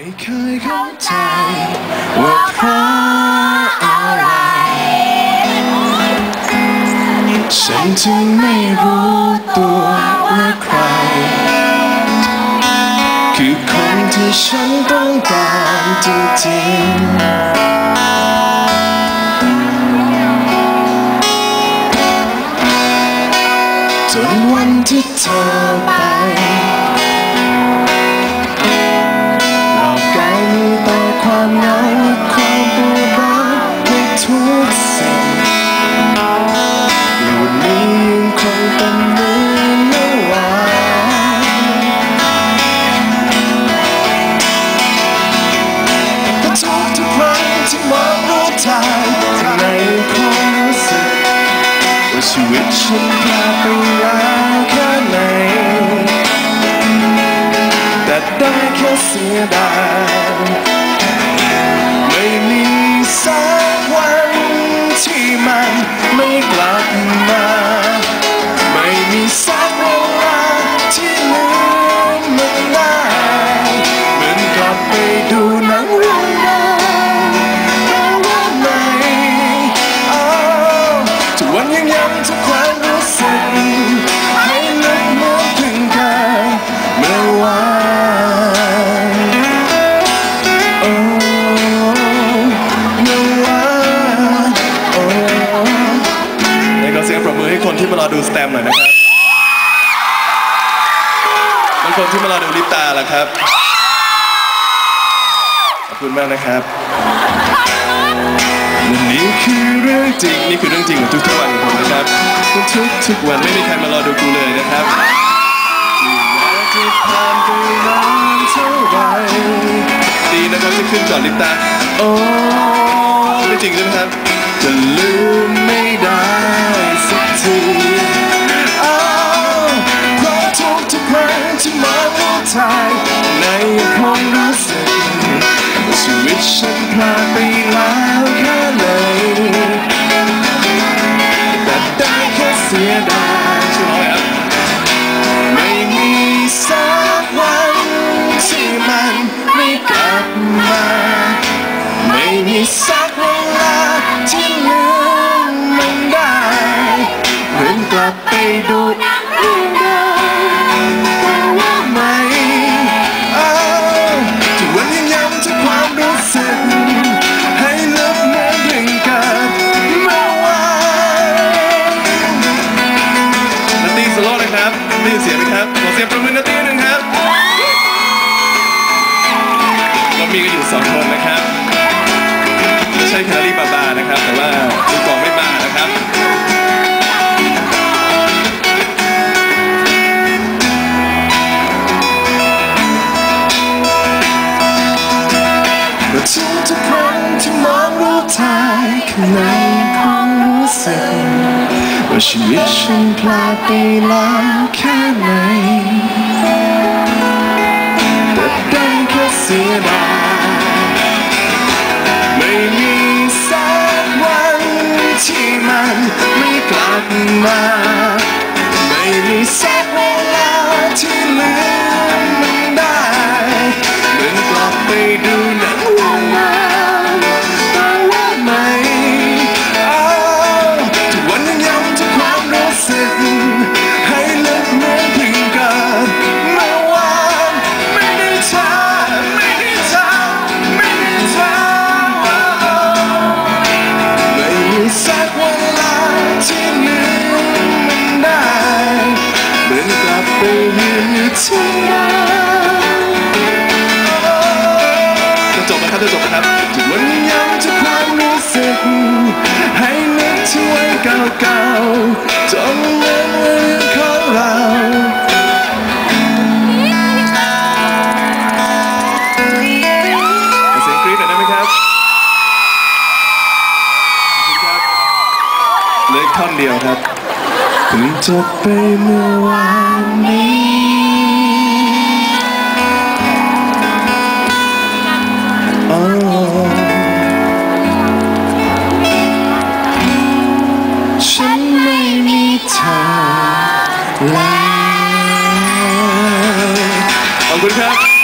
ไม่เคยเข้าใจว่าเพราะอะไร ฉันจึงไม่รู้ตัวว่าใคร คือคนที่ฉันต้องการจริงๆจนวันที่เธอไป เป็นเหมือนเมื่อวานแต่ทุกทุกครั้งที่มองรูปถ่ายข้างในความรู้สึกว่าชีวิตฉันพลาดไปแล้วแค่ไหนแต่ได้แค่เสียดายไม่มีสักวันที่มันไม่กลับมา ที่มารอดูสแตมหน่อยนะครับบางคนที่มารอดูลิปตาล่ะครับ ขอบคุณมากนะครับวันนี้คือเรื่องจริง นี่คือเรื่องจริงของทุกๆวันของผมนะครับ ทุกๆทุกวันไม่มีใครมารอดูกูเลยนะครับจะผ่านไปนานเท่าไรดีนะครับที่ขึ้นก่อนลิปตา โอ้ไม่จริงใช่ไหมครับจะลืายในคงรู้สึกชีวิตฉันพลาดไปแล้วแค่ไหนแต่ได้แค่เสียดายไม่มีสักวันที่มันไม่กลับมา ไม่มีสักเวลาที่ลืมมันได้เหมือนกลับไปดู ได้ยินเสียงไหมครับขอเสียงประมือนาตีหนึ่งครับเรามีกันอยู่สองคนนะครับไม่ใช่แคลรี่บาบานะครับ แต่ว่าลูกกองไม่มานะครับเมื่อทุกทุกครั้งที่มองรูปถ่ายข้างในความรู้สึก ว่าชีวิตฉันพลาดไปแล้วแค่ไหนแต่ได้แค่เสียดายไม่มีสักวันที่มันไม่กลับมา อนกลับไปยืนอยู่ที่จะจบนะครับจะจบนะครับทุกวันย้ำทุกความรู้สึกให้นึกถึงวันเก่าๆจนเหมือนเรื่องของเราขอเสียงกรี๊ดหน่อยได้ไหมครับเหลือท่อนเดียวครับ เพิ่งจบไปเมื่อวานนี้ฉันไม่มีเธอขอบคุณครับ